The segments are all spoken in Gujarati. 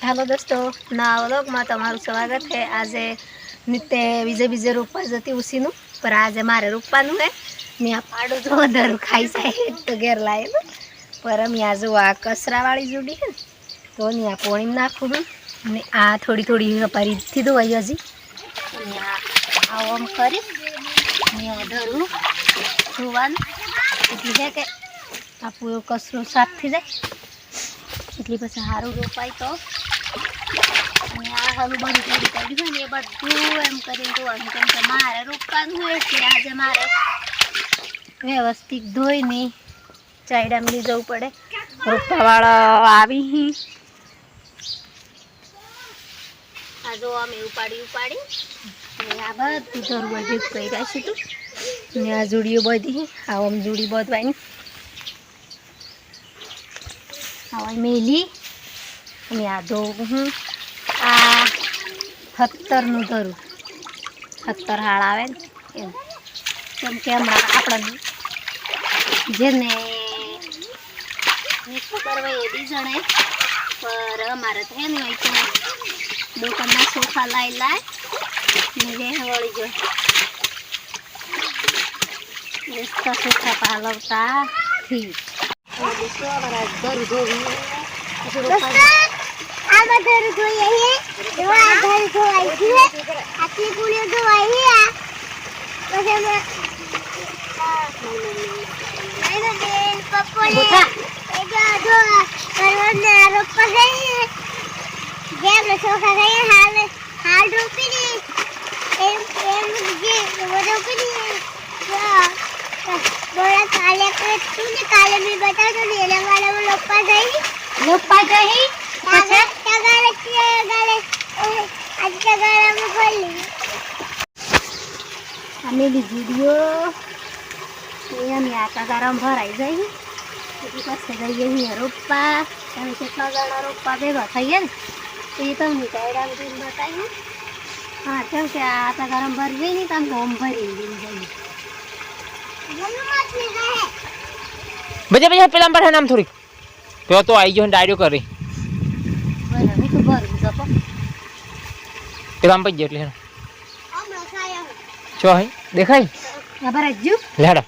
હેલો દોસ્તો ના વ્લોગમાં તમારું સ્વાગત છે. આજે નિત્ય બીજે બીજે રોપવા જતી ઉસીનું, પણ આજે મારે રોપવાનું હે આ પાડું તો વધારે ખાઈ જાય તો ઘેર લાવેલું પર અમે આ જો આ કચરાવાળી જોડી છે ને, તો ત્યાં પોણી નાખું ને આ થોડી થોડી હપારીથી હોય હજી. આમ કરી ને ધરું ધોવાનું. એટલી છે કે આ પૂરો કચરો સાફ થઈ જાય. એટલી પછી સારું રોપાય તો. આ હાલું બધું થોડી કાઢ્યું હોય ને એ બધું એમ કરીને ધોવાનું કેમ કે મારે રોપવાનું હોય એટલે આજે મારે વ્યવસ્થિત ધોઈને ચાયડામાં જવું પડે. રોપવાવાળો આવી આ જો અમે ઉપાડી ઉપાડી. આ બધું ધરવા કહી રહ્યા છે તું. ને આ જોડીઓ બધી આવો આમ જુડી બધવાની. આવા મેલી. અને આ ધોવું હું. આ સત્તરનું ધરું. સત્તર હાળ આવે ને, એમ. કેમ કે હમણાં આપણને જેને ખબર હોય એ બી જણે, પર અમારે તો એમ હોય કે દુકાનના સોફા લાવી લાય, ને વળી જો. વેચતા સોફા પાલવતા ધરું ધોઈએ છે જો આ ધરું ધોવાય છે આટલી પૂરી ધોવાય છે પછી અમે નાઈનો બેન પપ્પોને બોથા. એ જો જો કરવડને રોપવા ગઈ જેમ ચોખા ગઈ હાલ હાલ રોપી દી એમ એમ જે રોપી દી બોલા કાલે કે તું ને કાલે બી બતાવતો ને એના વાળા રોપવા ગઈ રોપા જઈ tagale tagale tagale આજ tagale બોલી અમે એ અમે આટા ગરમ ભરાઈ જઈએ પછી પાસે જઈએ તમે કેટલા જણા ભેગા થઈએ ને? એ તમને બતાવ્યું હા કેમ કે આ આટા ગરમ ભરી જઈએ ને તમે હોમ ભરી જઈએ બજે બજે પેલા પર નામ થોડીક પેલો તો આવી ગયો ડાયરો કરી. પેલા પડી ગયો એટલે છો હઈ દેખાય? આ ભરાઈ ગયું લેડો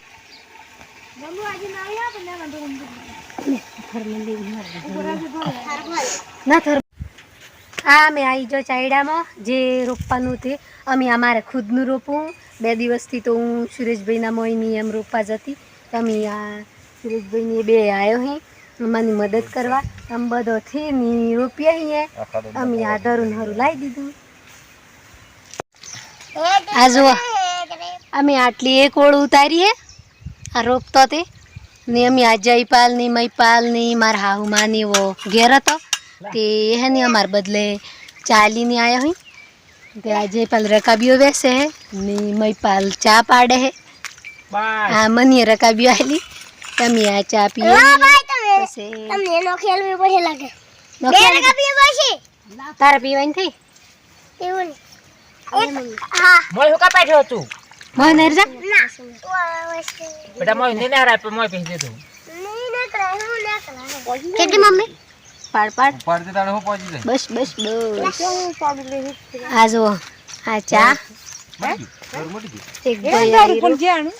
આજે ના થર આ અમે આવી જો ચાયડામાં જે રોપવાનું તે. અમે અમારે ખુદનું રોપવું બે દિવસથી તો હું સુરેશભાઈના મોયની એમ રોપવા જતી. તો અમે આ સુરેશભાઈની બે આવ્યો હે. અમારી મદદ કરવા. આમ બધોથી ની રોપી અહીંયા અમે આ ધરું હરું લાવી દીધું. આ જુઓ. અમે આટલી એક ઓળ ઉતારીએ આ રોપતો તે. ને અમે આ જયપાલની મયપાલની મારા હાહુ માની વો ઘેર હતો. તે હે ને અમાર બદલે ચાલીને આવ્યા હોય. તે આ જયપાલ રકાબીઓ બેસે હે ને મયપાલ ચા પાડે હે. હા મનીએ રકાબીઓ આવેલી તમે આ ચા પીએ તમને એનો ખેલ બી પછી લાગે. બે નોખી પછી. તારે પીવાની થઈ? એવું હા. મોય હુકા પાઠ્યો તું મોય નર જા બેટા મોય ને ના રાપ મોય પહેરી નહીં નકરા કેટલી મમ્મી? પાડ પાડ. પડતે તાણે હું પહોંચી જાય બસ બસ બસ. આ જો આ ચા. એક ભાઈ આયરો.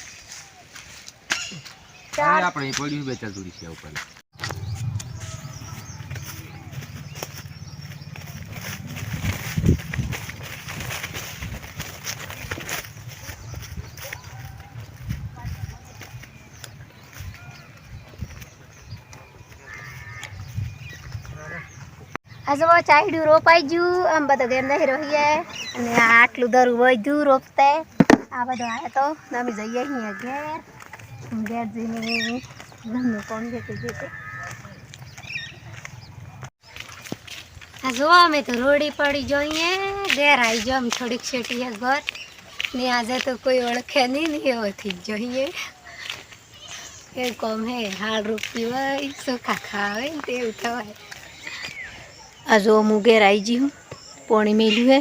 આપણે પડ્યું બે ચાર જોડી છે ઉપર આ જો ચાયડું રોપાઈ ગયું આમ બધો ગેમ નહીં રહીએ અને આટલું દરું વધ્યું રોપતે. આ બધો આવે તો અમે જઈએ અહીંયા ઘેર. ઘેર જઈને ઘરનું કોણ જેતે જેતે આ જો અમે તો રોડી પડી જોઈએ ઘેર આવી જો થોડીક છેટીએ ઘર. ને આજે તો કોઈ ઓળખે નહીં, ને એવોથી જોઈએ. એ કોમ હે, હાડ રૂપી હોય, સુખા ખાવે ને તેવું થવાય. આ જો હું ઘેર આવી હું, પોણી મેલ્યું હે.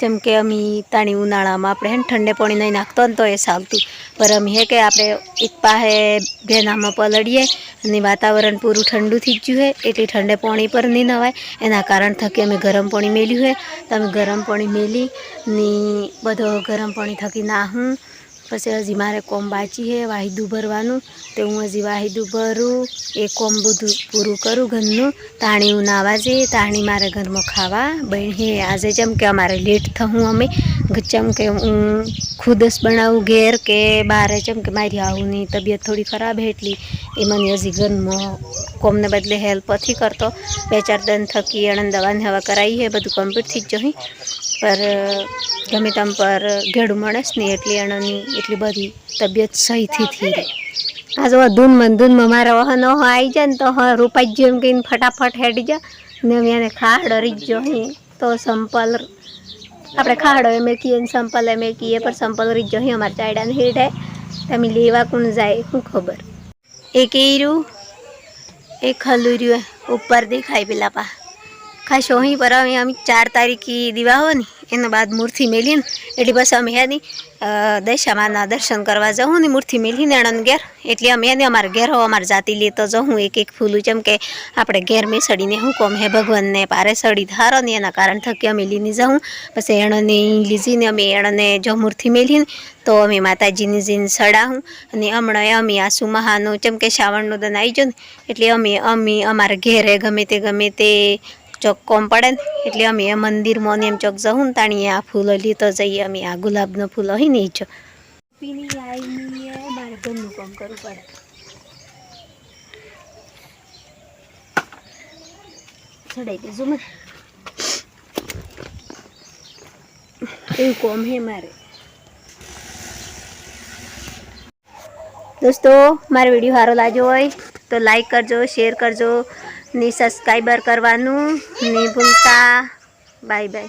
જેમ કે અમે તાણી ઉનાળામાં આપણે હે ને ઠંડે પાણી નહીં નાખતો ને તો એ સાગતું પર અમે હે કે આપણે એક પાસે ભેનામાં પલળીએ અને વાતાવરણ પૂરું ઠંડુ થઈ ગયું હે, એટલે ઠંડે પાણી પર નહીં નવાય. એના કારણ થકી અમે ગરમ પાણી મેલ્યું છે તો અમે ગરમ પાણી મેલી ને બધો ગરમ પાણી થકી નાહું. પછી હજી મારે કોમ બાચી છે, વાહિદું ભરવાનું. તે હું હજી વાહિદું ભરું, એ કોમ બધું પૂરું કરું ઘરનું. તાણી હું નાવા જઈએ, તાણી મારે ઘરમાં ખાવા. બહેન હે, આજે જેમ કે અમારે લેટ થવું અમે. જેમ કે હું ખુદ જ બનાવું ઘેર કે બહાર જેમ કે મારી આવુની તબિયત થોડી ખરાબ હે એટલી. એ મને હજી ઘરમાં કોમને બદલે હેલ્પ નથી કરતો. બે ચાર દન થકી અણંદ દવાને હવા કરાવી હે બધું કમ્પ્લીટ જ જોઈ પર, ગમે તેમ પર ઘેડું માણસ નહીં એટલી અણની એટલી બધી તબિયત સહીથી થઈ રહી. આ જો ધૂનમાં ધૂનમાં મારા વહન ઓહો આવી જાય ને તો હ રૂપાઈ ગયો એમ કહીને ફટાફટ હેડી જા. ને અમે એને ખાડો અરી જ જોઈ તો સંપલ આપણે ખાડો એમ કહીએ ને સંપલ એમ કહીએ પણ સંપલ રીત જોઈ અમારા ચાયડાને હેઠે તમે લેવા કોણ જાય શું ખબર? એક એ રહ્યું એક હલું રહ્યું ઉપર દેખાય પેલા પા ખાસ અહીં પર અમે આમ ચાર તારીખી દીવા હોય ને એના બાદ મૂર્તિ મેલીને એટલે બસ અમે એની દશામાના દર્શન કરવા જવું ને મૂર્તિ મેલીને અણંદ ઘેર. એટલે અમે એને અમારા ઘેર હો અમારે જાતિ લેતો જવું એક એક ફૂલું જેમ કે આપણે ઘેર મેસડીને હું કોમ હે ભગવાનને પારે સડી ધારો ને એના કારણ થકી અમે લીને જવું પછી એણને લીજીને અમે એણને જો મૂર્તિ મેલીને તો અમે માતાજીની જીને સડાવું અને હમણાં અમે આસુ મહાનું જેમ કે શ્રાવણનું દન આવી ગયું ને એટલે અમે અમે અમારા ઘેરે ગમે તે ગમે તે ચોક કોમ પડે ને એટલે અમે એ મંદિરમાં એમ ચોક જવું ને તાણી આ ફૂલો લીધો જઈએ અમે આ ગુલાબનો ફૂલ હોય ને એ જો મારે ઘરનું કામ કરવું પડે. ચડાઈ દેજો મને. એવું કોમ હે મારે. દોસ્તો મારો વીડિયો સારો લાગ્યો હોય તો લાઈક કરજો શેર કરજો. ને સબસ્ક્રાઈબર કરવાનું. નહીં ભૂલતા. Bye bye